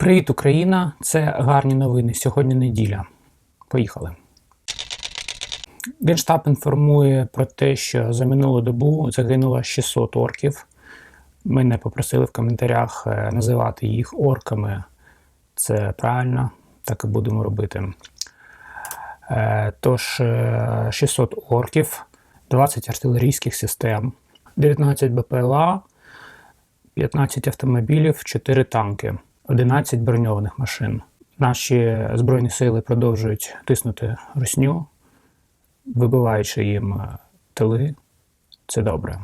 Привіт, Україна! Це гарні новини. Сьогодні неділя. Поїхали. Генштаб інформує про те, що за минулу добу загинуло 600 орків. Мене попросили в коментарях е, називати їх орками. Це правильно, так і будемо робити. Е, Тож, е, 600 орків, 20 артилерійських систем, 19 БПЛА, 15 автомобілів, 4 танки, 11 броньованих машин. Наші збройні сили продовжують тиснути русню, вибиваючи їм е, тили. Це добре.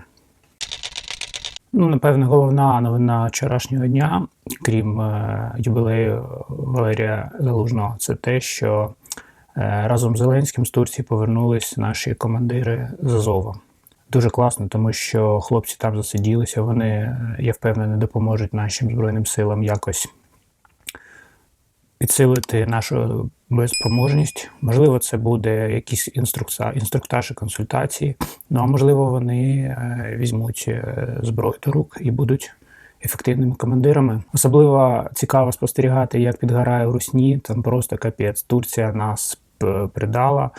Ну, напевно, головна новина вчорашнього дня, крім е, юбілею Валерія Залужного, це те, що е, разом з Зеленським з Турції повернулись наші командири з Азова. Дуже класно, тому що хлопці там засиділися. Вони, е, я впевнений, допоможуть нашим збройним силам якось підсилити нашу безспроможність. Можливо, це буде якийсь інструкта- інструктаж і консультації. Ну а можливо, вони е, візьмуть е, зброю до рук і будуть ефективними командирами. Особливо цікаво спостерігати, як підгорає в Русні. Там просто капець. Турція нас придала.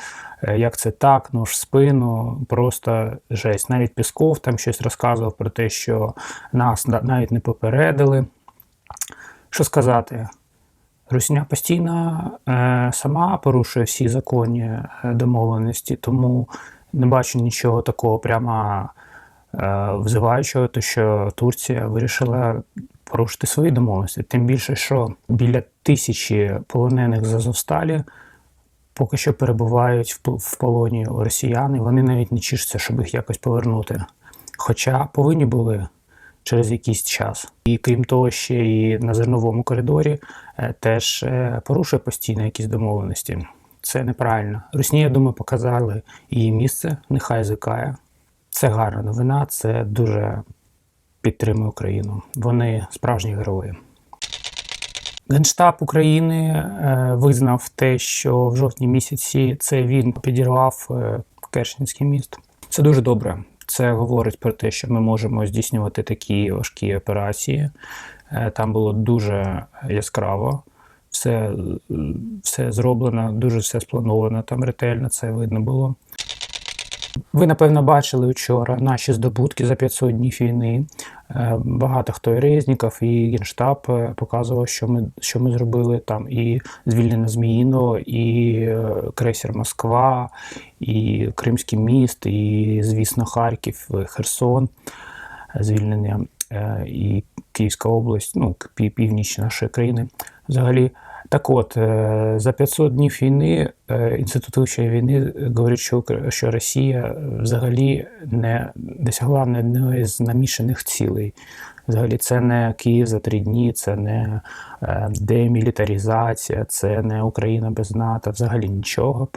Е, Як це так, нож в спину, просто жесть. Навіть Пісков там щось розказував про те, що нас навіть не попередили. Що сказати? Русня постійно е, сама порушує всі законні е, домовленості, тому не бачу нічого такого прямо е, взиваючого, то що Турція вирішила порушити свої домовленості. Тим більше, що біля тисячі полонених з Азовсталі поки що перебувають в, в полоні росіян, і вони навіть не чішуться, щоб їх якось повернути. Хоча повинні були через якийсь час. І крім того, ще і на зерновому коридорі е, теж е, порушує постійно якісь домовленості. Це неправильно. Русні, я думаю, показали її місце, нехай звикає. Це гарна новина, це дуже підтримує Україну. Вони справжні герої. Генштаб України е, визнав те, що в жовтні місяці це він підірвав Керченський міст. Це дуже добре. Це говорить про те, що ми можемо здійснювати такі важкі операції. Е, Там було дуже яскраво. Все, е, все зроблено, дуже все сплановано, там ретельно це видно було. Ви, напевно, бачили вчора наші здобутки за 500 днів війни. Е, Багато хто і Резніков, і Генштаб е, показував, що ми, що ми зробили там і звільнення Зміїного, і е, крейсер Москва, і Кримський міст, і, звісно, Харків, Херсон, звільнення і Київська область, ну, пів- північ нашої країни взагалі. Так от, е, за 500 днів війни е, Інститут вивчення війни говорить, що, що Росія взагалі не досягла ні одної з намішаних цілей. Взагалі, це не Київ за три дні, це не е, демілітаризація, це не Україна без НАТО, взагалі нічого.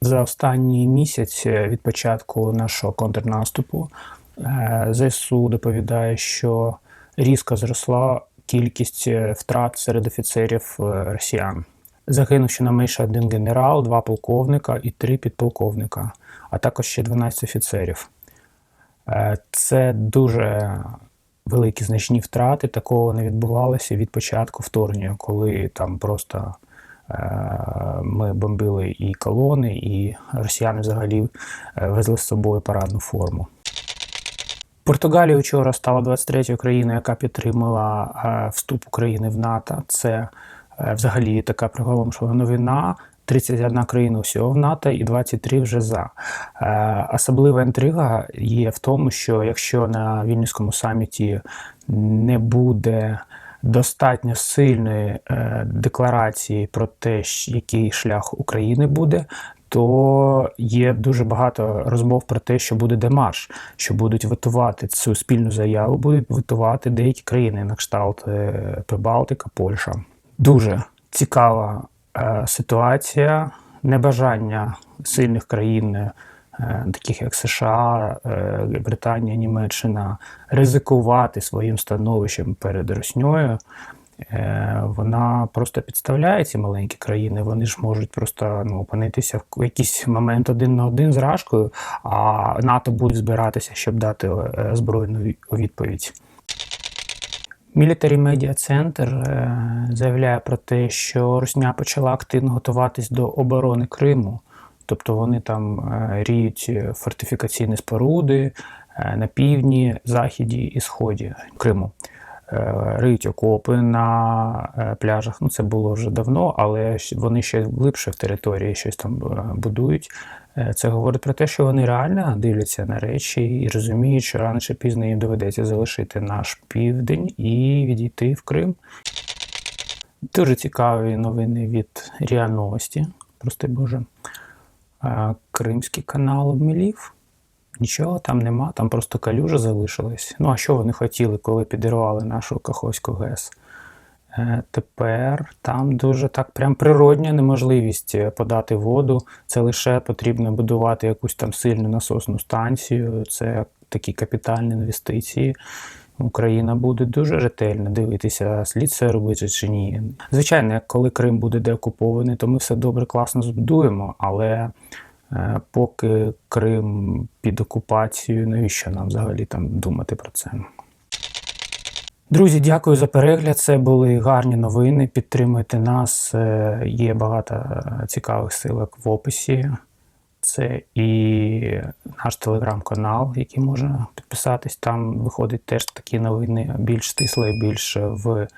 За останній місяць е, від початку нашого контрнаступу е, ЗСУ доповідає, що різко зросла кількість е, втрат серед офіцерів е, росіян. Загинув щонайменше один генерал, два полковника і три підполковника, а також ще 12 офіцерів. Е, Це дуже великі значні втрати. Такого не відбувалося від початку вторгнення, коли там просто ми бомбили і колони, і росіяни взагалі везли з собою парадну форму. Португалія вчора стала 23-ю країною, яка підтримала е, вступ України в НАТО. Це е, взагалі така приголомшова новина. 31 країна всього в НАТО і 23 вже за. Е, Особлива інтрига є в тому, що якщо на Вільнюському саміті не буде достатньо сильної декларації про те, який шлях України буде, то є дуже багато розмов про те, що буде демарш, що будуть витувати цю спільну заяву, будуть витувати деякі країни на кшталт е, Прибалтика, Польща. Дуже цікава е, ситуація, небажання сильних країн, е, таких як США, Британія, Німеччина, ризикувати своїм становищем перед Росньою. Е, Вона просто підставляє ці маленькі країни. Вони ж можуть просто ну, опинитися в якийсь момент один на один з Рашкою, а НАТО буде збиратися, щоб дати е, збройну відповідь. Military Media Center е, заявляє про те, що Русня почала активно готуватись до оборони Криму. Тобто вони там ріють фортифікаційні споруди на півдні, заході і сході Криму. Е, Риють окопи на е, пляжах. Ну, це було вже давно, але вони ще глибше в території щось там е, будують. Це говорить про те, що вони реально дивляться на речі і розуміють, що рано чи пізно їм доведеться залишити наш південь і відійти в Крим. Дуже цікаві новини від РІА Новості. Прости Боже. Кримський канал обмілів. Нічого там нема, там просто калюжа залишилась. Ну а що вони хотіли, коли підірвали нашу Каховську ГЕС? Е, Тепер там дуже так прям природня неможливість е, подати воду. Це лише потрібно будувати якусь там сильну насосну станцію. Це такі капітальні інвестиції. Україна буде дуже ретельно дивитися, слід це робити чи ні. Звичайно, коли Крим буде деокупований, то ми все добре, класно збудуємо, але поки Крим під окупацією, навіщо нам взагалі там думати про це? Друзі, дякую за перегляд. Це були гарні новини. Підтримуйте нас. Е, Є багато е, цікавих силок в описі. Це і наш телеграм-канал, який можна підписатись. Там виходить теж такі новини більш стисло і більш в,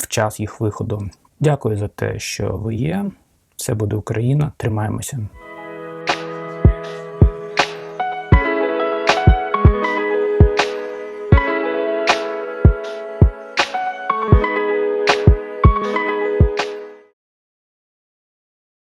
в час їх виходу. Дякую за те, що ви є. Все буде Україна. Тримаємося.